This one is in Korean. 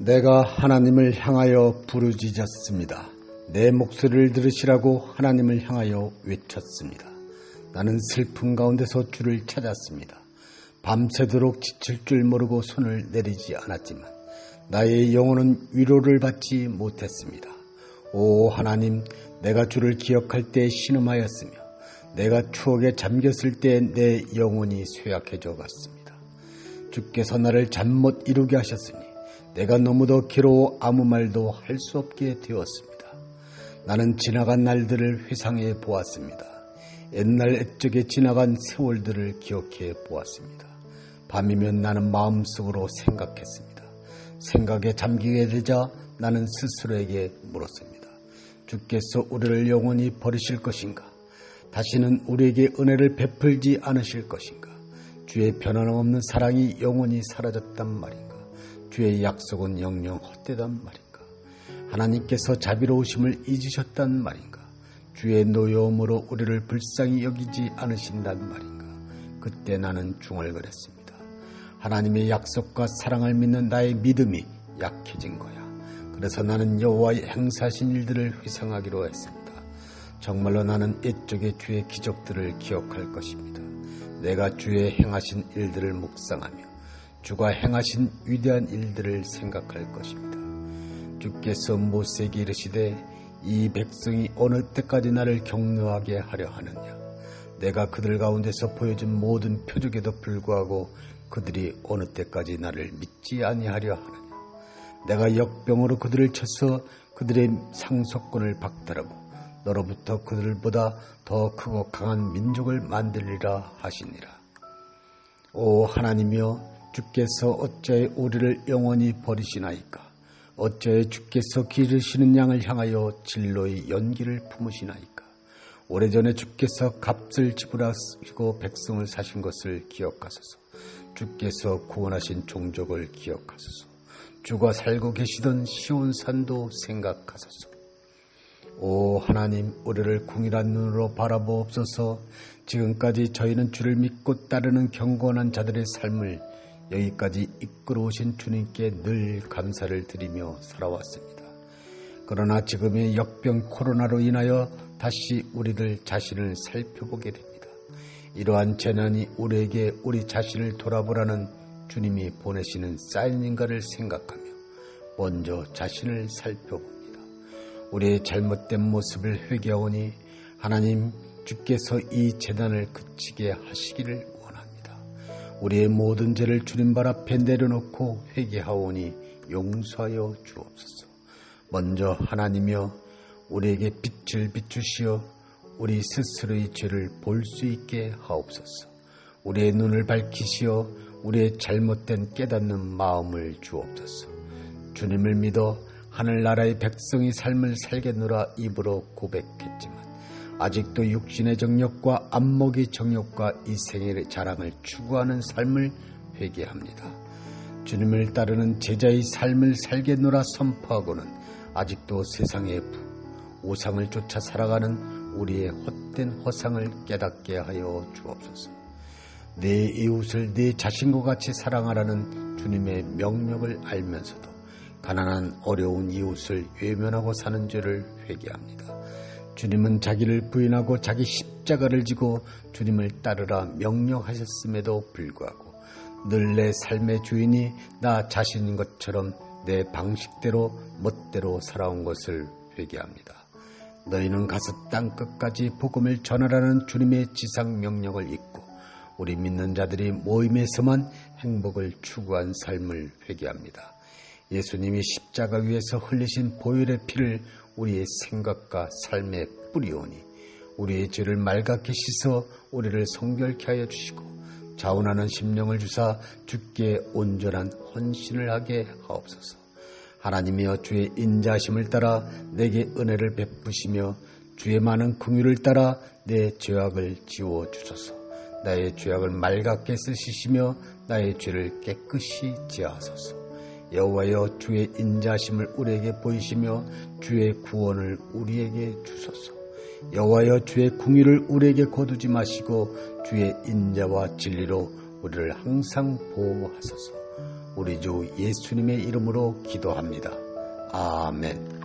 내가 하나님을 향하여 부르짖었습니다. 내 목소리를 들으시라고 하나님을 향하여 외쳤습니다. 나는 슬픔 가운데서 주를 찾았습니다. 밤새도록 지칠 줄 모르고 손을 내리지 않았지만 나의 영혼은 위로를 받지 못했습니다. 오 하나님, 내가 주를 기억할 때 신음하였으며 내가 추억에 잠겼을 때 내 영혼이 쇠약해져 갔습니다. 주께서 나를 잠 못 이루게 하셨으니 내가 너무도 괴로워 아무 말도 할 수 없게 되었습니다. 나는 지나간 날들을 회상해 보았습니다. 옛날 옛적에 지나간 세월들을 기억해 보았습니다. 밤이면 나는 마음속으로 생각했습니다. 생각에 잠기게 되자 나는 스스로에게 물었습니다. 주께서 우리를 영원히 버리실 것인가? 다시는 우리에게 은혜를 베풀지 않으실 것인가? 주의 변함없는 사랑이 영원히 사라졌단 말인가? 주의 약속은 영영 헛되단 말인가? 하나님께서 자비로우심을 잊으셨단 말인가? 주의 노여움으로 우리를 불쌍히 여기지 않으신단 말인가? 그때 나는 중얼거렸습니다. 하나님의 약속과 사랑을 믿는 나의 믿음이 약해진 거야. 그래서 나는 여호와의 행사하신 일들을 회상하기로 했습니다. 정말로 나는 옛적의 주의 기적들을 기억할 것입니다. 내가 주의 행하신 일들을 묵상하며 주가 행하신 위대한 일들을 생각할 것입니다. 주께서 모세에게 이르시되 이 백성이 어느 때까지 나를 격려하게 하려 하느냐. 내가 그들 가운데서 보여준 모든 표적에도 불구하고 그들이 어느 때까지 나를 믿지 아니하려 하느냐. 내가 역병으로 그들을 쳐서 그들의 상속권을 박탈하고 너로부터 그들보다 더 크고 강한 민족을 만들리라 하시니라. 오 하나님이여 주께서 어찌 우리를 영원히 버리시나이까? 어찌 주께서 기르시는 양을 향하여 진로의 연기를 품으시나이까? 오래전에 주께서 값을 지불하시고 백성을 사신 것을 기억하소서. 주께서 구원하신 종족을 기억하소서. 주가 살고 계시던 시온산도 생각하소서. 오 하나님 우리를 궁일한 눈으로 바라보옵소서 지금까지 저희는 주를 믿고 따르는 경건한 자들의 삶을 여기까지 이끌어 오신 주님께 늘 감사를 드리며 살아왔습니다. 그러나 지금의 역병 코로나로 인하여 다시 우리들 자신을 살펴보게 됩니다. 이러한 재난이 우리에게 우리 자신을 돌아보라는 주님이 보내시는 사인인가를 생각하며 먼저 자신을 살펴봅니다. 우리의 잘못된 모습을 회개하오니 하나님 주께서 이 재난을 그치게 하시기를. 우리의 모든 죄를 주님 발 앞에 내려놓고 회개하오니 용서하여 주옵소서. 먼저 하나님이여 우리에게 빛을 비추시어 우리 스스로의 죄를 볼 수 있게 하옵소서. 우리의 눈을 밝히시어 우리의 잘못된 깨닫는 마음을 주옵소서. 주님을 믿어 하늘나라의 백성이 삶을 살겠노라 입으로 고백했지만 아직도 육신의 정욕과 안목의 정욕과 이 생의 자랑을 추구하는 삶을 회개합니다. 주님을 따르는 제자의 삶을 살겠노라 선포하고는 아직도 세상의 부, 오상을 쫓아 살아가는 우리의 헛된 허상을 깨닫게 하여 주옵소서. 내 이웃을 내 자신과 같이 사랑하라는 주님의 명령을 알면서도 가난한 어려운 이웃을 외면하고 사는 죄를 회개합니다. 주님은 자기를 부인하고 자기 십자가를 지고 주님을 따르라 명령하셨음에도 불구하고 늘 내 삶의 주인이 나 자신인 것처럼 내 방식대로 멋대로 살아온 것을 회개합니다. 너희는 가서 땅 끝까지 복음을 전하라는 주님의 지상 명령을 잊고 우리 믿는 자들이 모임에서만 행복을 추구한 삶을 회개합니다. 예수님이 십자가 위에서 흘리신 보혈의 피를 우리의 생각과 삶에 뿌리오니 우리의 죄를 말갛게 씻어 우리를 성결케 하여 주시고 자원하는 심령을 주사 주께 온전한 헌신을 하게 하옵소서. 하나님이여 주의 인자심을 따라 내게 은혜를 베푸시며 주의 많은 긍휼을 따라 내 죄악을 지워 주소서. 나의 죄악을 말갛게 쓰시시며 나의 죄를 깨끗이 지하소서. 여호와여 주의 인자심을 우리에게 보이시며 주의 구원을 우리에게 주소서. 여호와여 주의 궁의를 우리에게 거두지 마시고 주의 인자와 진리로 우리를 항상 보호하소서. 우리 주 예수님의 이름으로 기도합니다. 아멘.